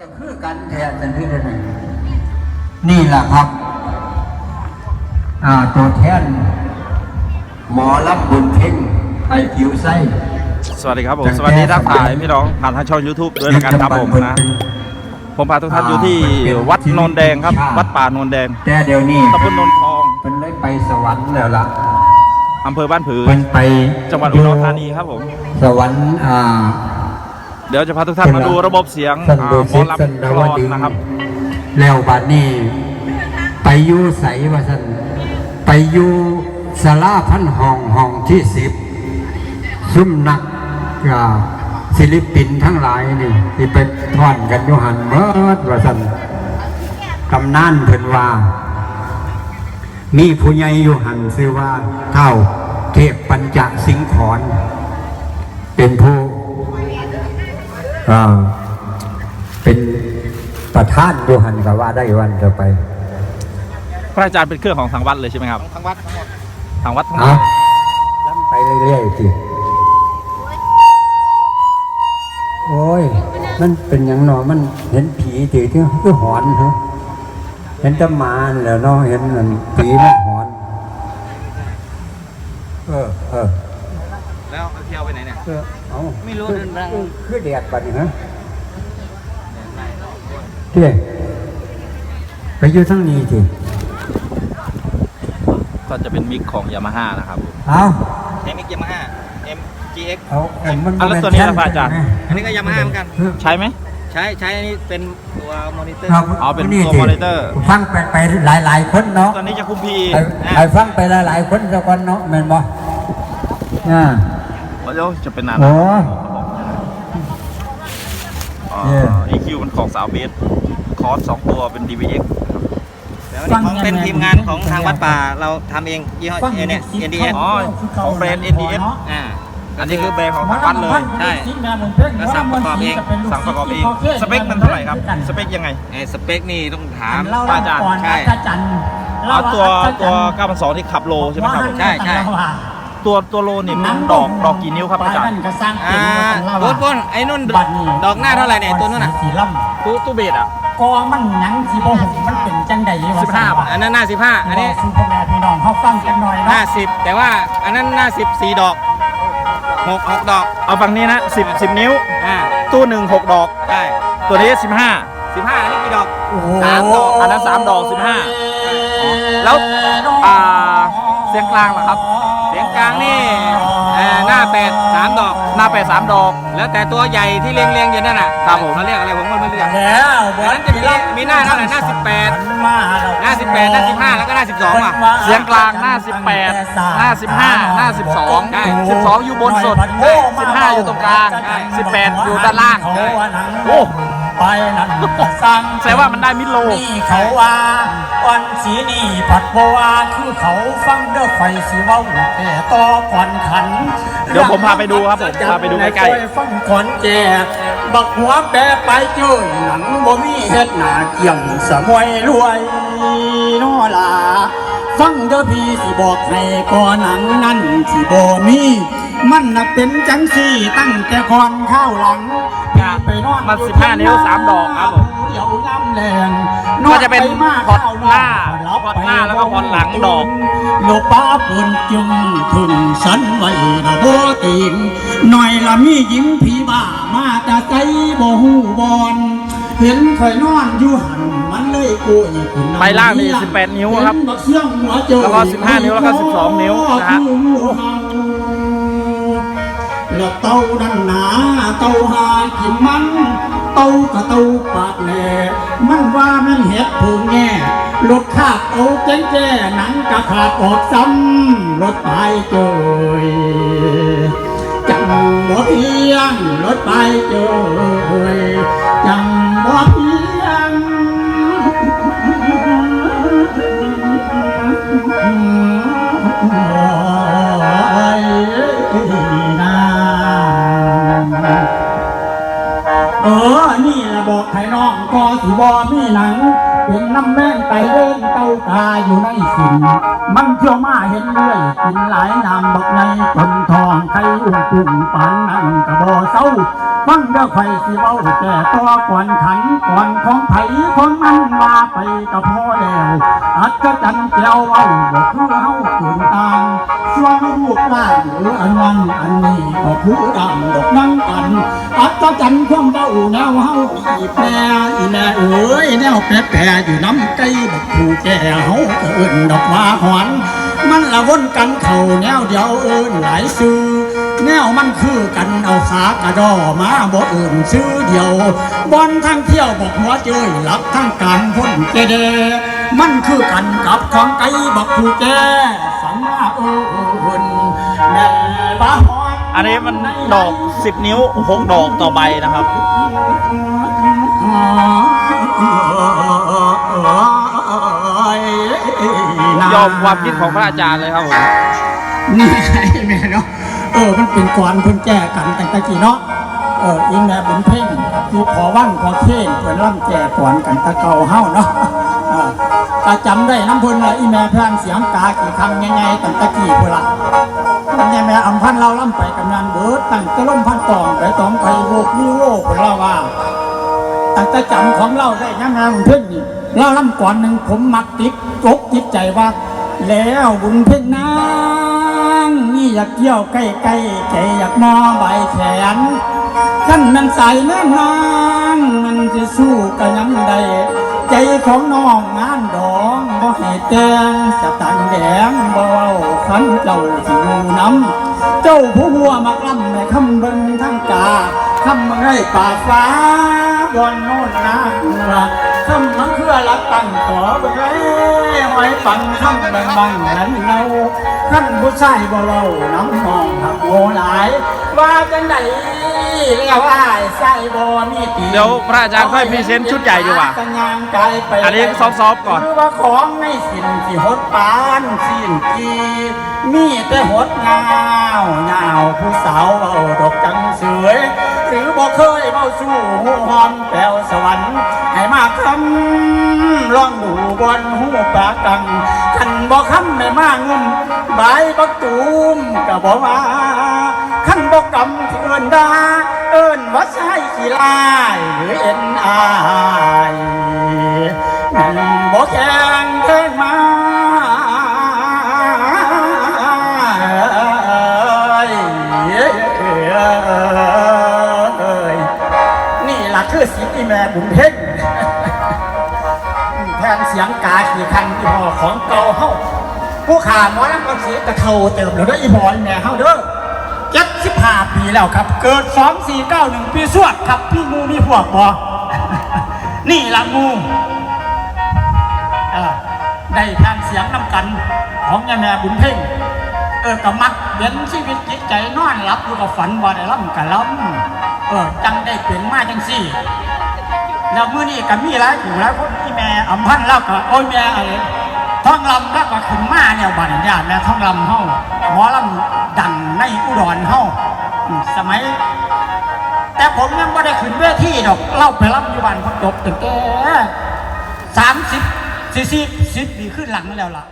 ก็คือกันแทนกันที่ไหนนี่แหละครับอ่าตัวแทนหมอรับบุญเพ่งไอผิวไส้สวัสดีครับผมจากสวัสดีทักทายแก้พี่น้องผ่านทางช่อง YouTube ด้วยละกันครับผมนะผมพาทุกท่านอยู่ที่วัดโนนแดงครับ วัดป่าโนนแดงแต่เดี๋ยวนี้ตำบลโนนทองเป็นได้ไปสวรรค์แล้วล่ะอำเภอบ้านผือเป็นไปจังหวัดอุดรธานีครับผม สวรรค์อ่า เดี๋ยวจะพาทุกท่านมาดูระบบเสียงสันอ่าโดหมสิอตสันลำดากลวอนดึงนะครับ แล้วบัดนี้ ไปอยู่ใสว่าสันไปอยู่สลาพันห้องห้องที่สิบซุ่มนักอ่าศิลปินทั้งหลายนี่ที่ไปทอนกันอยู่หันเมิดว่าสันกำนานเพิ่นว่า มีผู้ใหญ่อยู่หันชื่อว่าเท่าเทพปัญจสิงขอนเป็นผู้ อ่า เป็นประธานอยู่หันก็ว่าได้วันจะไป พระอาจารย์เป็นเครื่องของทางวัดเลยใช่ไหมครับทางวัดทั้งหมดทางวัดทั้งหมเอาดล้ำไปเรื่อยๆสิโอ้ย มันเป็นอย่างหนอมันเห็นผีถือที่คือหอนฮะเห็นแตะมานั่นแหล้วเนาะเห็นนั่นผีมันหอน เออ เออ แล้วเที่ยวไปไหน เนี่ยเออเอาไม่รู้คือเดินทางคือคือแดดปัดนี่ฮะเที่ยไปอยู่ทั้งนี้สิก็จะเป็นมิกของยามาฮ่านะครับเอาเอ็มยามาฮ่า MGX เอาเอามันอะแล้วตัวนี้ล่ะพระอาจารย์ อันนี้ก็ยามาฮ่าเหมือนกัน ใช่ไหม ใช้ใช้อันนี้เป็นตัวมอนิเตอร์ครับอ๋อเป็นนี่ตัวสิมอนิเตอร์ ฟังไปไปหลายหลายๆคนเนาะตอนนี้จะคุมพีไปไปฟังไปหลายหลายๆคนสักคนเนาะแม่นบ่อ่า เดี๋ยวจะเป็นนานโอ้อ๋อเนี่ย EQ มันของสาวเบสคอร์สสองตัวเป็น DVX แล้วอันนี้ของเป็นทีมงานของทางวัดป่าเราทำเองยี่ห้อเอเนี่ย NDS อ๋อของแบรนด์ NDS อ่า อันนี้คือแบรนด์ของทางวัดเลย ใช่แล้วสั่งประกอบเอง สั่งประกอบเอง สเปคมันเท่าไหร่ครับ สเปคยังไง ไอ้สเปคนี่ต้องถามพระอาจารย์ใช่ เอาตัวตัว 9,200 ที่ขับโลใช่ไหมครับ ใช่ใช่ ตัวตัวโลนี่มันดอกดอกกี่นิ้วครับอาจารย์อ่าโบนบนไอ้นุ่นดอกหน้าเท่าไหร่เนี่ยตัวนู้นน่ะสีล่ตู้ตู้เบสอะำกอมันหยังสีโบหงมันเป็นจังใดวะสิบห้าบาทอันนั้นหน้าสิบห้าอันนี้ซูพ่อแม่พี่น้องเขาฟังกันหน่อยหน้าเนาะสิบแต่ว่าอันนั้นหน้าสิบสี่ดอกหกหกดอก เอาฝั่งนี้นะ10 10นิ้วอ่าตู้หนึ่งหกดอกใช่ตัวนี้15สิบห้าอันนี้กี่ดอกสามดอกอันนั้นสามดอก15แล้วอ่าเสียงกลางเหรอครับ เสียงกลางนี่เอ่อหน้าแปดสามดอก หน้าแปดสามดอก แล้วแต่ตัวใหญ่ที่เรียงเรียงๆอยู่นั่นน่ะครับผมเขาเรียกอะไรผมก็ไม่รู้จักแล้วอันนั้นจะมีมีหน้าเท่าไหร่หน้า18หน้าสิบแปดหน้าสิบห้าแล้วก็หน้าสิบสองอะ เสียงกลางหน้า 18 หน้า 15 หน้า 12ใช่12 อยู่บนสุด15 อยู่ตรงกลางใช่18 อยู่ด้านล่างใช่โอ้ ไปนั่นสั่งแสดงว่ามันได้มิดโลนี่เขาว่าอ่อนสีนี่ผัดบัวาคือเขาฟังเด้อไฟสีเว้าแต่ต่อก่อนขัน เดี๋ยวผมพาไปดูครับผมพาไปดูใกล้ๆๆฟังก่อนแจกบักหัวแปรไปเจ้ยหนังบ่มีเฮ็ดหน้าเกี่ยงสมวยรวยนอลาฟังเด้อพี่สิบอกให้ก่อหนังนั่นสิบ่มี มันน่ะเป็นจังสี่ตั้งแต่ก่อนข้าวหลังพี่ไปนอนมัน15นิ้วสามดอกครับผมเดี๋ยวย่ำแรงก็จะเป็นพอดหน้าพอดหน้าแล้วก็พอดหลังดอกโลป้าปุ่นจึงถึงสันไว้ระโบตีนหน่อยละมีหญิงผีบ้ามาแต่ใจบ่หูบอนเห็นคอยนอนอยู่หันมันเลยกุยขึ้นใบล่างนี่18 นิ้วครับเห็นบักเสื่องหัวเจอแล้วก็ 15 นิ้วแล้วก็ 12 นิ้วนะฮะ แล้วเต้าดันหนาเต้าหากินมัน เต้ากะเต้าปากแหล่มันว่ามันเห็ดผูงแง่รถขาดเอาแจ้งแจ้หนังกะขาดออกซ้ำรถไปเจยจังบ่เพียงรถไปเจยจังบ่ สิบอมีหนัง เป็นน้ำแม่งไตเล่นเต้าตาอยู่ในสินมันเที่ยวมาเห็นเรื่อยกินหลายน้ำบักในคนทองใครอุ้มปุ่มปานนั่งกระบอเศร้าฟังเด้อไฟสิเว้าแต่ตัวก่อนขันก่อนของไผ่ของมันมาไปกับพ่อแล้วอัศจรรย์แก้วเว้าบ่คือเฮาขืนตามส่ วนรูปร่างหรืออันนั้นอันนี้ก็คือดำดอกนั่งกัน อัศจรรย์ความเว้าแนวเฮาอีแปรอีแม่เอ้ยแนวแปรแปรอยู่น้ำไก่บักผู้แก่เฮาก็เอิ้นดอกว่าหอนมันละวนกันเข้าแนวเดียวเอิ้นหลายซื้อแนวมันคือกันเอาขากระดอมาบ่เอื่นซื้อเดียวบอนทางเที่ยวบอกหัวเจยหลับทางกลางพ้นเจเดมันคือกันกับของไก่บักผู้แก่สังมาเอิ้นแม่บ้าฮ อนอันนี้มันดอก 10 นิ้ว 6 ดอกต่อใบนะครับ ยอมความคิดของพระอาจารย์เลยครับผม นี่ใช่แม่เนาะ เออ มันเป็นก่อนเพิ่นแก้กันแต่ตะกี้เนาะ เอออีแม่บุญเพ่งคือพอวันพอเท่นเพิ่นร่ำแก่ก่อนกันตะเก่าเฮาเนาะเออก็จำได้น้ำพิ่นว่าอีแม่พลางเสียงกากี่คำยังไงตั้งตะกี้พุ่นละ มันแม่อำพันเราล่ำไปกำนันเบิดตั้งแต่ล่มพันตองไปตองไปโวกวิโวกพุ่นเราว่าตั้งแต่จำของเราได้ยังงบุญเพ่งนี่เราล่ำก่อนหนึ่งผมมักติดกกติดใจว่า แล้วบุญเพ่งนางนี่อยากเกี่ยวใกล้ใกล้ใจอยากมอใบแขนขั้นมันใส่แน่นางมันจะสู้กันยังใดใจของน้องงานดองบ่ให้ แตงจะตังแดงเบาขันเจ้าสิอยู่น้ำเจ้าผู้หัวมักล่ำในคำเบิ่งทั้งกาคำมันให้ป่าฟ้า บอนโน่นนะคำมันเพื่อรักตั้งต่อไปเลยหอยปังคำบังบังนั้นเนาขั้นผู้ชายบ่เว้าน้ำมองหักโงหลาย ว่าจังไดแล้วอ้าใส่บ่มีตีเดี๋ยวพระอาจารย์ค่อยพรีเซนต์ชุดใหญ่ดีกว่ายางกายไปอันนี้ซอฟๆก่อน คือว่าของในสินที่หดปานสิ้นกีมีแต่หดงาวงาวผู้สาวเบาดอกจังเสวยหรือบ่เคยเบาสู้หูหอมแปวสวรรค์ให้มาคำลองดูบนหูปากกังขันบ่คำไม่มางุมบายบักตูมก็บ่าขันบ่กำที่เอิ้นดาเอิ้นว่าใช่ขี้ลายหรือเอ็นอายนั่นบ่แข็ แม่บุญเพ่งแทนเสียงกาขี่คันอีพอของเก่าเฮาผู้ขาหมอลำก็เสียกระเทาเติมแล้วด้ออีพอแม่เฮาเด้อเจ็ดสิบห้าปีแล้วครับ เกิดสองสี่เก้าหนึ่งปีสวดครับพี่งูมีพวกบอนี่ละงูได้แทนเสียงน้ำกันของยาแม่บุญเพ่งเออก็มักเห็นชีวิตจิตใจนอนหลับอยู่กับฝันว่าได้ล่ำกับล่ำเออจังได้เปลี่ยนมาจังสี่ แล้วมื้อนี้ก็มีหลายผู้หลายคนที่แม่อำพันธ์แล้วก็โอ้ยแม่ออท้องลำแล้วก็ขึ้นมาเนี่ยบัดนี้ญาติแม่ท้องลำเฮาหมอลำดังในอุดรเฮาอืมสมัย แต่ผมยังไม่ได้ขึ้นเวทีดอกเล่าไปลำอยู่บ้านพอจบตั้งแก่สามสิบสี่สิบสิบปีขึ้นหลังแล้วล่ะ